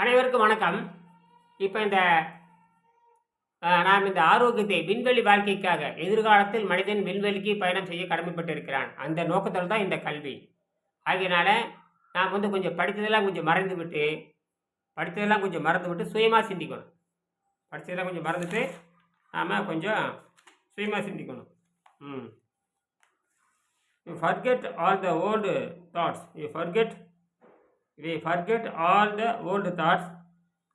அனைவருக்கும் வணக்கம். இப்போ இந்த நாம் இந்த ஆரோக்கியத்தை விண்வெளி வாழ்க்கைக்காக எதிர்காலத்தில் மனிதன் விண்வெளிக்கு பயணம் செய்ய கடமைப்பட்டிருக்கிறான். அந்த நோக்கத்தில் தான் இந்த கல்வி. ஆகையினால நாம் வந்து கொஞ்சம் படித்ததெல்லாம் கொஞ்சம் மறந்து விட்டு படித்ததெல்லாம் கொஞ்சம் மறந்து விட்டு சுயமாக சிந்திக்கணும். படித்ததெல்லாம் கொஞ்சம் மறந்துட்டு நாம் கொஞ்சம் சுயமாக சிந்திக்கணும். ம். You forget all the old thoughts you forget we forget all the old thoughts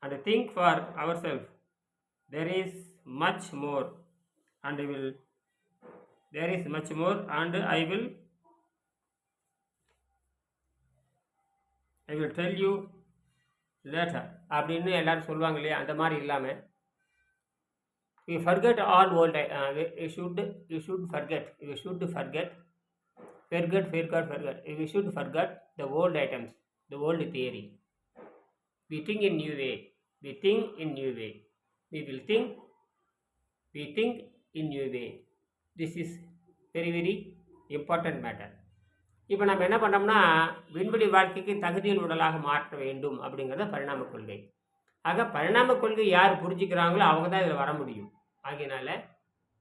and think for ourselves there is much more and will there is much more and i will i will tell you later அப்படின்னு எல்லாரும் சொல்லுவாங்க இல்லையா அந்த மாதிரி இல்லாமல் you forget all old uh, you should you should forget you should forget forget forget forget you should forget the old items the old theory. We think in new way. We think in new way. We will think. We think in new way. This is very very important matter. இப்போ நம்ம என்ன பண்ணோம்னா விண்வெளி வாழ்க்கைக்கு தகுதியில் உடலாக மாற்ற வேண்டும் அப்படிங்கிறத பரிணாம கொள்கை ஆக பரிணாம கொள்கை யார் புரிஞ்சுக்கிறாங்களோ அவங்க தான் இதில் வர முடியும் ஆகையினால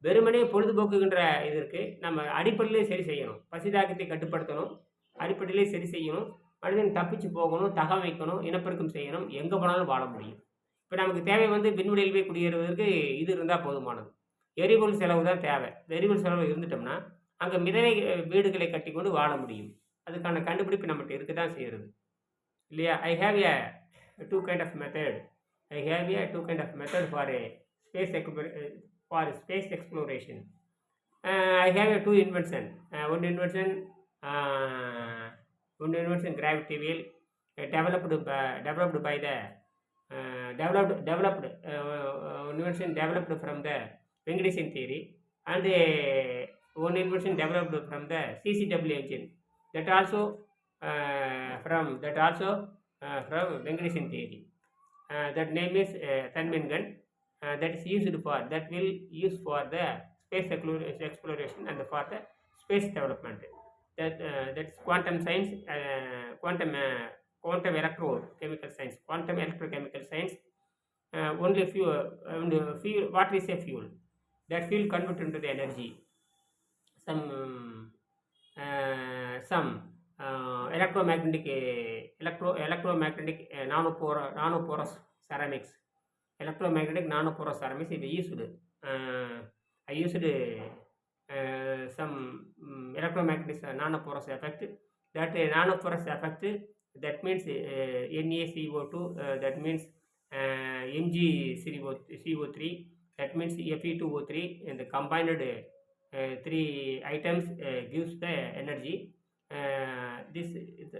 வெறுமனே பொழுதுபோக்குகின்ற இதற்கு நம்ம அடிப்படையிலே சரி செய்யணும் பசிதாக்கத்தை கட்டுப்படுத்தணும் அடிப்படையிலே சரி செய்யணும் மனிதன் தப்பிச்சு போகணும் தக வைக்கணும் இனப்பெருக்கம் செய்யணும் எங்கே போனாலும் வாழ முடியும். இப்போ நமக்கு தேவை வந்து விண்வெளியில் போய் குடியேறுவதற்கு இது இருந்தால் போதுமானது. எரிபொருள் செலவு தான் தேவை. எரிபொருள் செலவு இருந்துட்டோம்னா அங்கே மிதவை வீடுகளை கட்டிக்கொண்டு வாழ முடியும். அதுக்கான கண்டுபிடிப்பு நம்மகிட்ட இருக்க தான் செய்கிறது. இல்லையா? I have a two kind of method I have a two kind of method for a space for space exploration I have a two invention one invention one invention gravity wheel uh, developed by, developed by the uh, developed developed uh, uh, invention developed from the Vengadesian theory and uh, one invention developed from the CCW engine that also uh, from that also uh, from Vengadesian theory. Uh, that name is uh, Thanmin. Uh, that is used for that will use for the space exploration and for the space development that uh, that's quantum science, uh, quantum uh, quantum electrochemical science, quantum electrochemical science. Only fuel, only fuel. What is a fuel? That fuel converted into the energy. Some uh, some uh, electromagnetic uh, electro electromagnetic uh, nanopore, nanoporous ceramics. Electromagnetic nanoporous ceramics is used. Uh, I used. Uh, some electromagnetic uh, nanoporous effect. That uh, nanoporous effect that means uh, NaCO2 uh, that means uh, MgCO3 that means Fe2O3 and the combined three items gives the energy. This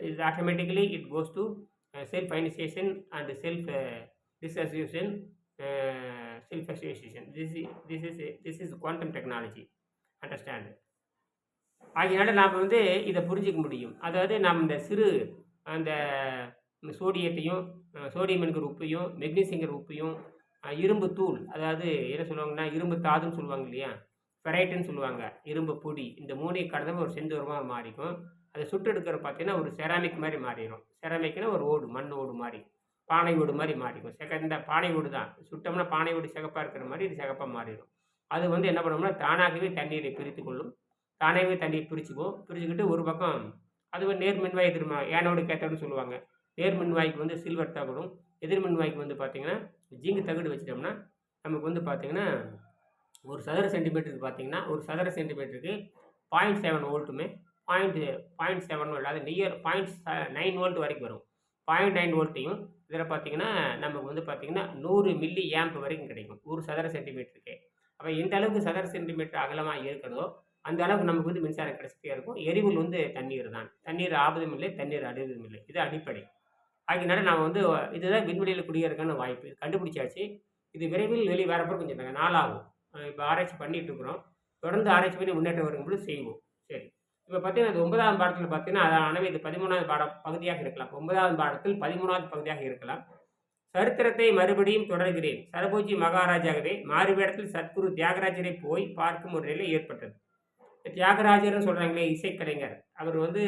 is automatically it goes to self ionization and self dissociation. Self association. This is this is this is quantum technology. Understand ஆகையினால நாம் வந்து இதை புரிஞ்சிக்க முடியும். அதாவது நாம் இந்த சிறு அந்த சோடியத்தையும் சோடியம்ங்கிற சோடியம் என்கிற உப்பையும் மெக்னீசியங்கிற உப்பையும் இரும்பு தூள் அதாவது என்ன சொல்லுவாங்கன்னா இரும்பு தாதுன்னு சொல்லுவாங்க இல்லையா? ஃபெரைட்டுன்னு சொல்லுவாங்க. இரும்பு பொடி. இந்த மூணையை கடந்த ஒரு செந்தூரமாக மாறிக்கும். அதை சுட்டெடுக்கிற பார்த்தீங்கன்னா ஒரு செராமிக் மாதிரி மாறிடும். செராமிக்னா ஒரு ஓடு மண் ஓடு மாதிரி. பானை ஓடு மாதிரி மாறிக்கும். செகண்ட் பானை ஓடு தான். சுட்டோம்னா பானை ஓடு சிகப்பாக இருக்கிற மாதிரி இது சிகப்பாக மாறிடும். அது வந்து என்ன பண்ணோம்னா தானாகவே தண்ணீரை பிரித்து கொள்ளும். தானாகவே தண்ணீர் பிரிச்சுக்கும் பிரிச்சுக்கிட்டு ஒரு பக்கம் அது வந்து நேர் மின்வாய் எதிர்மா ஏனோடு கேத்தோடுன்னு சொல்லுவாங்க. நேர் மின்வாய்க்கு வந்து சில்வர் தகடும். எதிர் மின்வாய்க்கு வந்து பார்த்திங்கன்னா ஜிங்கு தகடு வச்சிட்டோம்னா நமக்கு வந்து பார்த்திங்கன்னா ஒரு சதுர சென்டிமீட்டருக்கு பார்த்தீங்கன்னா ஒரு சதுர சென்டிமீட்டருக்கு பாயிண்ட் செவன் வோல்ட்டுமே பாயிண்ட் பாயிண்ட் செவன் வோல்ட் அது நியர் பாயிண்ட் நைன் வோல்ட் வரைக்கும் வரும். பாயிண்ட் நைன் வோல்ட்டையும் இதில் பார்த்தீங்கன்னா நமக்கு வந்து பார்த்திங்கன்னா நூறு மில்லி ஏம்ப் வரைக்கும் கிடைக்கும். ஒரு சதுர சென்டிமீட்டருக்கு. அப்போ எந்த அளவுக்கு சதுர சென்டிமீட்டர் அகலமாக இருக்கிறதோ அந்த அளவுக்கு நமக்கு வந்து மின்சாரம் கிடைச்சிட்டே இருக்கும். எரிவுள் வந்து தண்ணீர் தான். தண்ணீர் ஆபதும் இல்லை தண்ணீர் அடைவதும் இல்லை. இது அடிப்படை. ஆகினால நாம் வந்து இதுதான் விண்வெளியில் குடியேறக்கான வாய்ப்பு. இது கண்டுபிடிச்சாச்சு. இது விரைவில் வெளியே வரப்போ கொஞ்சம் நாளாகும். இப்போ ஆராய்ச்சி பண்ணிட்டு இருக்கிறோம். தொடர்ந்து ஆராய்ச்சி பண்ணி முன்னேற்றம் வரும்போது செய்வோம். சரி. இப்போ பார்த்தீங்கன்னா அது ஒன்பதாம் பாடத்தில் பார்த்தீங்கன்னா அதானவே இது பதிமூணாவது பாட பகுதியாக இருக்கலாம். ஒன்பதாவது பாடத்தில் பதிமூணாவது பகுதியாக இருக்கலாம். சரித்திரத்தை மறுபடியும் தொடர்கிறேன். சரபோஜி மகாராஜாகவே மாறுவேடத்தில் சத்குரு தியாகராஜரை போய் பார்க்கும் ஒரு நிலை ஏற்பட்டது. தியாகராஜர்னு சொல்கிறாங்களே இசைக்கலைஞர். அவர் வந்து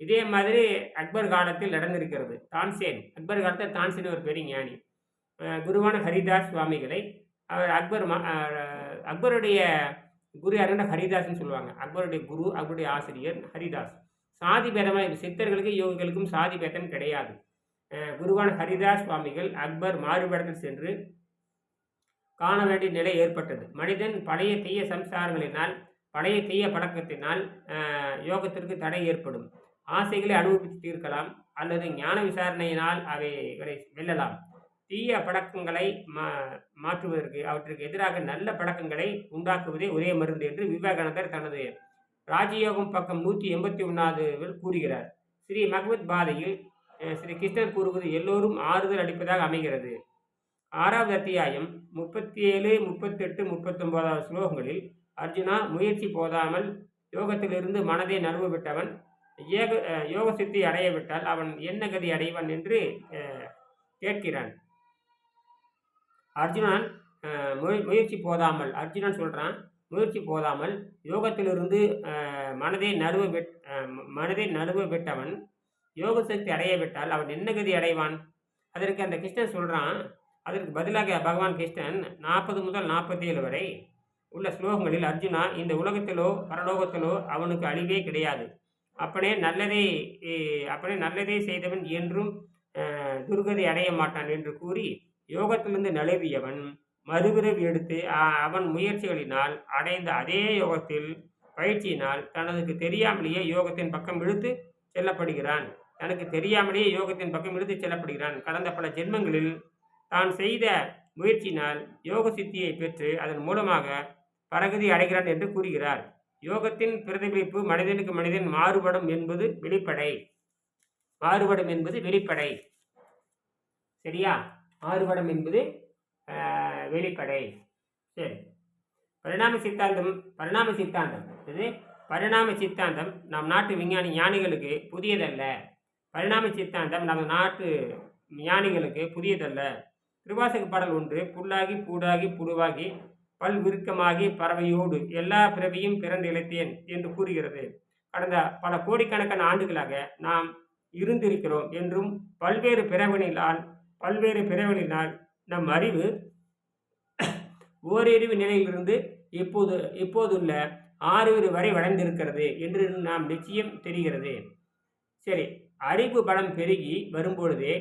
இதே மாதிரி அக்பர் காலத்தில் நடந்திருக்கிறது. தான்சேன். அக்பர் காலத்தில் தான்சேன் ஒரு பெரிய ஞானி. குருவான ஹரிதாஸ் சுவாமிகளை அவர் அக்பர் அக்பருடைய குரு யாருன்னா ஹரிதாஸ்ன்னு சொல்லுவாங்க. அக்பருடைய குரு அக்பருடைய ஆசிரியர் ஹரிதாஸ். சாதி பேதமாக சித்தர்களுக்கு யோகிகளுக்கும் சாதி பேதம் கிடையாது. குருவான ஹரிதாஸ் சுவாமிகள் அக்பர் மாறுபடத்தில் சென்று காண வேண்டிய நிலை ஏற்பட்டது. மனிதன் பழைய தீய சம்சாரங்களினால் பழைய தீய பழக்கத்தினால் யோகத்திற்கு தடை ஏற்படும். ஆசைகளை அனுபவித்து தீர்க்கலாம் அல்லது ஞான விசாரணையினால் அவைகளை வெல்லலாம். தீய பழக்கங்களை மா மாற்றுவதற்கு அவற்றுக்கு எதிராக நல்ல பழக்கங்களை உண்டாக்குவதே ஒரே மருந்து என்று விவேகானந்தர் தனது ராஜயோகம் பக்கம் நூற்றி எண்பத்தி ஒன்றாவது கூறுகிறார். ஸ்ரீ மகவத் பாதையில் ஸ்ரீ கிருஷ்ணர் கூறுவது எல்லோரும் ஆறுதல் அளிப்பதாக அமைகிறது. ஆறாவது அத்தியாயம் முப்பத்தி ஏழு முப்பத்தெட்டு முப்பத்தொன்பதாவது ஸ்லோகங்களில் அர்ஜுனா முயற்சி போதாமல் யோகத்திலிருந்து மனதை நழுவ விட்டவன் ஏக யோக சித்தி அடைய விட்டால் அவன் என்ன கதி அடைவான் என்று கேட்கிறான். அர்ஜுனன் முயற்சி போதாமல் அர்ஜுனன் சொல்கிறான் முயற்சி போதாமல் யோகத்திலிருந்து மனதை நழுவ மனதை நழுவ விட்டவன் யோக சக்தி அடையவிட்டால் அவன் என்ன கதி அடைவான்? அதற்கு அந்த கிருஷ்ணன் சொல்கிறான் அதற்கு பதிலாக பகவான் கிருஷ்ணன் நாற்பது முதல் நாற்பத்தி ஏழு வரை உள்ள ஸ்லோகங்களில் அர்ஜுனா இந்த உலகத்திலோ பரலோகத்திலோ அவனுக்கு அழிவே கிடையாது. அப்பனே நல்லதை அப்பனே நல்லதே செய்தவன் என்றும் துர்கதி அடைய மாட்டான் என்று கூறி யோகத்திலிருந்து நழுவியவன் மறுபிறவி எடுத்து அவன் முயற்சிகளினால் அடைந்த அதே யோகத்தில் பயிற்சியினால் தனதுக்கு தெரியாமலேயே யோகத்தின் பக்கம் இழுத்து செல்லப்படுகிறான். தனக்கு தெரியாமலேயே யோகத்தின் பக்கம் இழுத்து செல்லப்படுகிறான். கடந்த பல ஜென்மங்களில் தான் செய்த முயற்சியினால் யோக சித்தியை பெற்று அதன் மூலமாக பரகதி அடைகிறான் என்று கூறுகிறார். யோகத்தின் பிரதிபலிப்பு மனிதனுக்கு மனிதன் மாறுபடும் என்பது வெளிப்படை. மாறுபடும் என்பது வெளிப்படை. சரியா? மாறுபடும் என்பது வெளிப்படை. சரி. பரிணாம சித்தாந்தம் பரிணாம சித்தாந்தம். இது பரிணாம சித்தாந்தம். நம் நாட்டு விஞ்ஞானி ஞானிகளுக்கு புதியதல்ல. பரிணாம சித்தாந்தம் நம்ம நாட்டு ஞானிகளுக்கு புதியதல்ல. திருவாசக பாடல் ஒன்று புல்லாகி பூடாகி புழுவாகி பல் விருக்கமாகி பறவையோடு எல்லா பிறவியும் பிறந்து இழைத்தேன் என்று கூறுகிறது. கடந்த பல கோடிக்கணக்கான ஆண்டுகளாக நாம் இருந்திருக்கிறோம் என்றும் பல்வேறு பிறவினால் பல்வேறு பிறவினால் நம் அறிவு ஓரறிவு நிலையிலிருந்து இப்போது இப்போதுள்ள ஆறு வரை வளர்ந்திருக்கிறது என்று நாம் நிச்சயம் தெரிகிறது. சரி அறிவு பலம் பெருகி வரும்பொழுதே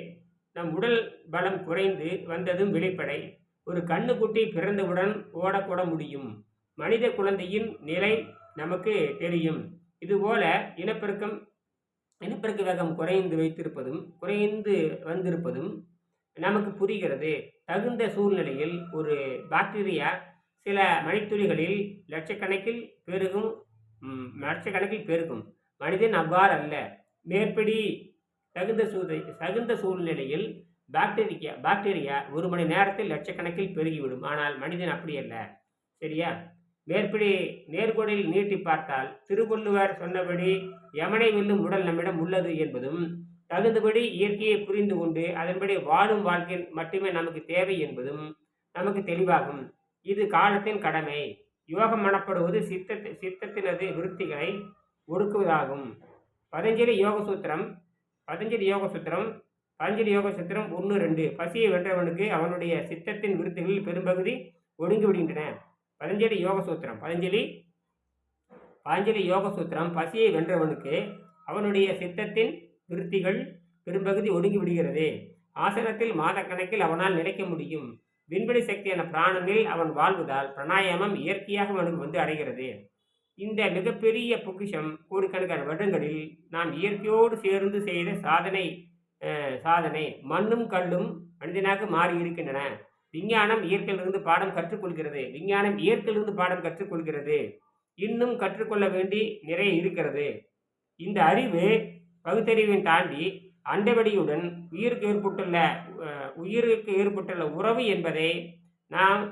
நம் உடல் பலம் குறைந்து வந்ததும் வெளிப்படை ஒரு கண்ணுக்குட்டி பிறந்தவுடன் ஓடக்கூட முடியும். மனித குழந்தையின் நிலை நமக்கு தெரியும். இதுபோல இனப்பெருக்கம் இனப்பெருக்க வேகம் குறைந்து வைத்திருப்பதும் குறைந்து வந்திருப்பதும் நமக்கு புரிகிறது. தகுந்த சூழ்நிலையில் ஒரு பாக்டீரியா சில மணித்துளிகளில் லட்சக்கணக்கில் பெருகும் லட்சக்கணக்கில் பெருகும். மனிதன் அவ்வாறு அல்ல மேற்படி தகுந்த சூதை தகுந்த சூழ்நிலையில் பாக்டீரியா பாக்டீரியா ஒரு மணி நேரத்தில் லட்சக்கணக்கில் பெருகிவிடும். ஆனால் மனிதன் அப்படி அல்ல. சரியா? மேற்படி நேர்கோடில் நீட்டி பார்த்தால் திருவள்ளுவர் சொன்னபடி யமனை வெல்லும் உடல் நம்மிடம் உள்ளது என்பதும் தகுந்தபடி இயற்கையை புரிந்து கொண்டு அதன்படி வாழும் வாழ்க்கை மட்டுமே நமக்கு தேவை என்பதும் நமக்கு தெளிவாகும். இது காலத்தின் கடமை. யோகம் எனப்படுவது சித்தத்தை சித்தத்தினது விருத்திகளை ஒடுக்குவதாகும். பதஞ்சலி யோக சூத்திரம் பதஞ்சலி யோக சூத்திரம் பதஞ்சலி யோக சூத்திரம் ஒன்று ரெண்டு. பசியை வென்றவனுக்கு அவனுடைய சித்தத்தின் விருத்திகளில் பெரும்பகுதி ஒடுங்கி விடுகின்றன. பதஞ்சலி யோக சூத்திரம் பதஞ்சலி பதஞ்சலி யோக சூத்திரம் பசியை வென்றவனுக்கு அவனுடைய சித்தத்தின் விருத்திகள் பெரும்பகுதி ஒடுங்கி விடுகிறது. ஆசனத்தில் மாதக்கணக்கில் அவனால் நிலைக்க முடியும். விண்வெளி சக்தியான பிராணனில் அவன் வாழ்வதால் பிராணாயாமம் இயற்கையாக அவனுக்கு வந்து அடைகிறது. இந்த மிகப்பெரிய பொக்கிஷம் கோடிக்கணக்கான வருடங்களில் நாம் இயற்கையோடு சேர்ந்து செய்த சாதனை சாதனை. மண்ணும் கல்லும் மனிதனாக மாறி இருக்கின்றன. விஞ்ஞானம் இயற்கையிலிருந்து பாடம் கற்றுக்கொள்கிறது. விஞ்ஞானம் இயற்கையிலிருந்து பாடம் கற்றுக்கொள்கிறது. இன்னும் கற்றுக்கொள்ள வேண்டி நிறைய இருக்கிறது. இந்த அறிவு பகுத்தறிவின் தாண்டி அண்டவடியுடன் உயிருக்கு ஏற்பட்டுள்ள உயிருக்கு ஏற்பட்டுள்ள உறவு என்பதை நாம்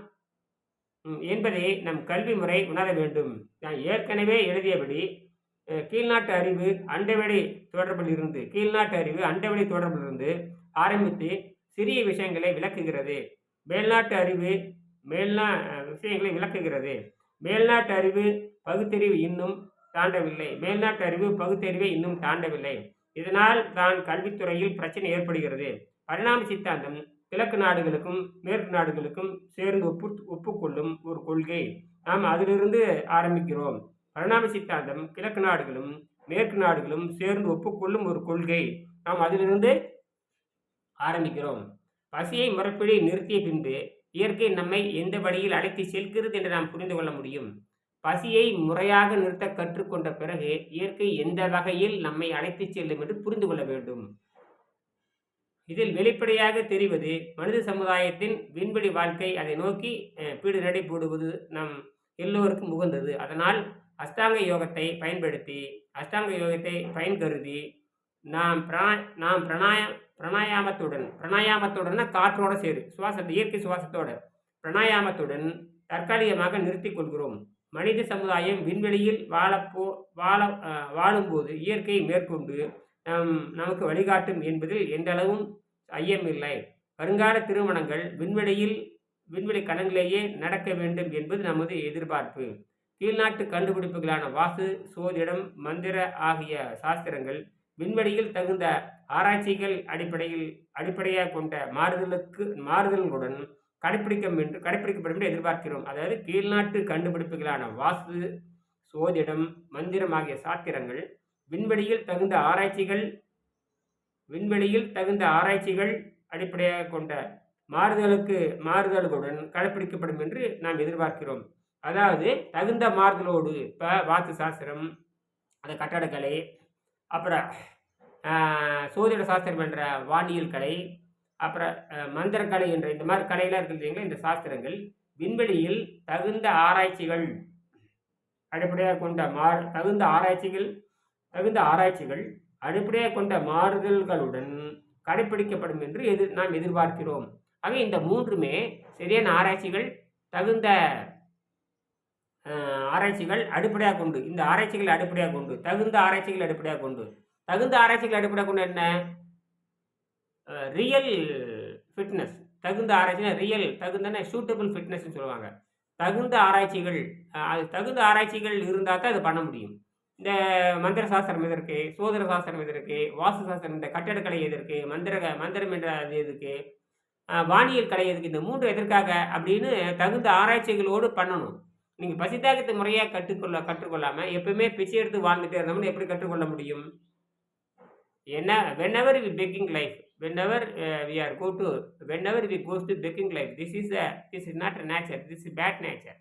என்பதை நம் கல்வி முறை உணர வேண்டும். நான் ஏற்கனவே எழுதியபடி கீழ்நாட்டு அறிவு அண்டவெளி தொடர்பில் இருந்து கீழ்நாட்டு அறிவு அண்டவெளி தொடர்பில் இருந்து ஆரம்பித்து சிறிய விஷயங்களை விளக்குகிறது. மேல்நாட்டு அறிவு மேல்நா விஷயங்களை விளக்குகிறது. மேல்நாட்டு அறிவு பகுத்தறிவு இன்னும் தாண்டவில்லை. மேல்நாட்டு அறிவு பகுத்தறிவை இன்னும் தாண்டவில்லை. இதனால் தான் கல்வித்துறையில் பிரச்சனை ஏற்படுகிறது. பரிணாம சித்தாந்தம் கிழக்கு நாடுகளுக்கும் மேற்கு நாடுகளுக்கும் சேர்ந்து ஒப்பு ஒப்புக்கொள்ளும் ஒரு கொள்கை நாம் அதிலிருந்து ஆரம்பிக்கிறோம். பரிணாம சித்தாந்தம் கிழக்கு நாடுகளும் மேற்கு நாடுகளும் சேர்ந்து ஒப்புக்கொள்ளும் ஒரு கொள்கை நாம் அதிலிருந்து ஆரம்பிக்கிறோம். பசியை முறைப்படி நிறுத்திய பின்பு இயற்கை நம்மை எந்த வழியில் அழைத்து செல்கிறது என்று நாம் புரிந்து கொள்ள முடியும். பசியை முறையாக நிறுத்த கற்றுக்கொண்ட பிறகு இயற்கை எந்த வகையில் நம்மை அழைத்து செல்லும் என்று புரிந்து கொள்ள வேண்டும். இதில் வெளிப்படையாக தெரிவது மனித சமுதாயத்தின் விண்வெளி வாழ்க்கை அதை நோக்கி பீடுநடை பீடு நடை போடுவது நம் எல்லோருக்கும் உகந்தது. அதனால் அஷ்டாங்க யோகத்தை பயன்படுத்தி அஷ்டாங்க யோகத்தை பயன் கருதி நாம் பிரணா நாம் பிரணாய பிரணாயாமத்துடன் பிரணாயாமத்துடன் காற்றோடு சேரு சுவாசத்தை இயற்கை சுவாசத்தோட பிரணாயாமத்துடன் தற்காலிகமாக நிறுத்தி கொள்கிறோம். மனித சமுதாயம் விண்வெளியில் வாழப்போ வாழ வாழும்போது இயற்கையை மேற்கொண்டு நமக்கு வழிகாட்டும் என்பதில் எந்தளவும் ஐயமில்லை வருங்கால திருமணங்கள் விண்வெளியில் விண்வெளி களங்களிலேயே நடக்க வேண்டும் என்பது நமது எதிர்பார்ப்பு. கீழ்நாட்டு கண்டுபிடிப்புகளான வாசு சோதிடம் மந்திர ஆகிய சாஸ்திரங்கள் விண்வெளியில் தகுந்த ஆராய்ச்சிகள் அடிப்படையில் அடிப்படையாக கொண்ட மாறுதலுக்கு மாறுதல்களுடன் கடைப்பிடிக்கும் என்று கடைப்பிடிக்கப்படும் என்று எதிர்பார்க்கிறோம். அதாவது கீழ்நாட்டு கண்டுபிடிப்புகளான வாஸ்து சோதிடம் மந்திரம் ஆகிய சாத்திரங்கள் விண்வெளியில் தகுந்த ஆராய்ச்சிகள் விண்வெளியில் தகுந்த ஆராய்ச்சிகள் அடிப்படையாக கொண்ட மாறுதலுக்கு மாறுதல்களுடன் கடைப்பிடிக்கப்படும் என்று நாம் எதிர்பார்க்கிறோம். அதாவது தகுந்த மாறுதலோடு இப்போ வாத்து சாஸ்திரம் அந்த கட்டடக்கலை அப்புறம் சோதிட சாஸ்திரம் என்ற வானியல் கலை அப்புறம் மந்திரக்கலை என்ற இந்த மாதிரி கலையெல்லாம் இருக்குது இல்லைங்களா இந்த சாஸ்திரங்கள் விண்வெளியில் தகுந்த ஆராய்ச்சிகள் அடிப்படையாக கொண்ட மா தகுந்த ஆராய்ச்சிகள் தகுந்த ஆராய்ச்சிகள் அடிப்படையாக கொண்ட மாறுதல்களுடன் கடைப்பிடிக்கப்படும் என்று எதிர் நாம் எதிர்பார்க்கிறோம். ஆக இந்த மூன்றுமே சரியான ஆராய்ச்சிகள் தகுந்த ஆராய்ச்சிகள் அடிப்படையாக கொண்டு இந்த ஆராய்ச்சிகள் அடிப்படையாக கொண்டு தகுந்த ஆராய்ச்சிகள் அடிப்படையாக கொண்டு. தகுந்த ஆராய்ச்சிகள் அடிப்படையாக கொண்டு என்ன? ரியல் ஃபிட்னஸ் தகுந்த ஆராய்ச்சினா ரியல் தகுந்தன சூட்டபிள் ஃபிட்னஸ்னு சொல்லுவாங்க. தகுந்த ஆராய்ச்சிகள் அது தகுந்த ஆராய்ச்சிகள் இருந்தால் தான் அது பண்ண முடியும். இந்த மந்திர சாஸ்திரம் எதற்கு? சோதர சாஸ்திரம் இது இருக்குது வாசு சாஸ்திரம் இந்த கட்டடக்கலை இருக்குது மந்திர மந்திரம் என்ற அது எதுக்கு? வானியல் கலை எதுக்கு? இந்த மூன்று எதற்காக? அப்படின்னு தகுந்த ஆராய்ச்சிகளோடு பண்ணணும். நீங்கள் பசித்தாக்கத்தை முறையாக கற்றுக்கொள்ள கற்றுக்கொள்ளாமல் எப்பவுமே பிச்சை எடுத்து வாழ்ந்துட்டே இருந்தோம்னு எப்படி கற்றுக்கொள்ள முடியும்? என்ன? When we begging life whenever we are go to whenever we goes to begging life this is a this is not a nature this is bad nature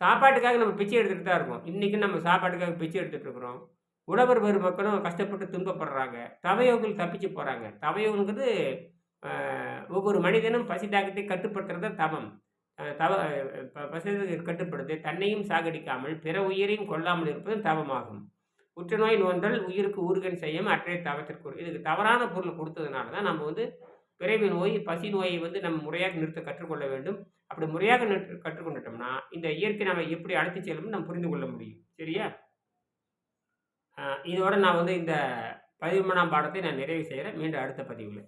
சாப்பாட்டுக்காக நம்ம பிச்சை எடுத்துகிட்டு தான் இருக்கோம். இன்றைக்கி நம்ம சாப்பாட்டுக்காக பிச்சை எடுத்துகிட்டு இருக்கிறோம். உழவர் பெருமக்களும் கஷ்டப்பட்டு துன்பப்படுறாங்க. தவயோகள் தப்பிச்சு போகிறாங்க தவையோங்கிறது ஒவ்வொரு மனிதனும் பசி தாக்கத்தை கட்டுப்படுத்துறது தான் தவம் தவ ப- பசி கட்டுப்படுத்தி தன்னையும் சாகடிக்காமல் பிற உயிரையும் கொல்லாமல் இருப்பது தவமாகும். புற்றுநோய் நோன்றல் உயிருக்கு ஊர்கன் செய்யும் அற்றைய தவத்திற்கு இதுக்கு தவறான பொருள் கொடுத்ததுனால தான் நம்ம வந்து பிறவி நோய் பசி நோயை வந்து நம்ம முறையாக நிறுத்த கற்றுக்கொள்ள வேண்டும். அப்படி முறையாக கற்றுக்கொண்டுட்டோம்னா இந்த இயற்கை நம்ம எப்படி அழைத்து செல்லும்னு நம்ம புரிந்து கொள்ள முடியும். சரியா? இதோட நான் வந்து இந்த பதிமூணாம் பாடத்தை நான் நிறைவு செய்கிறேன் மீண்டும் அடுத்த பதிவில்.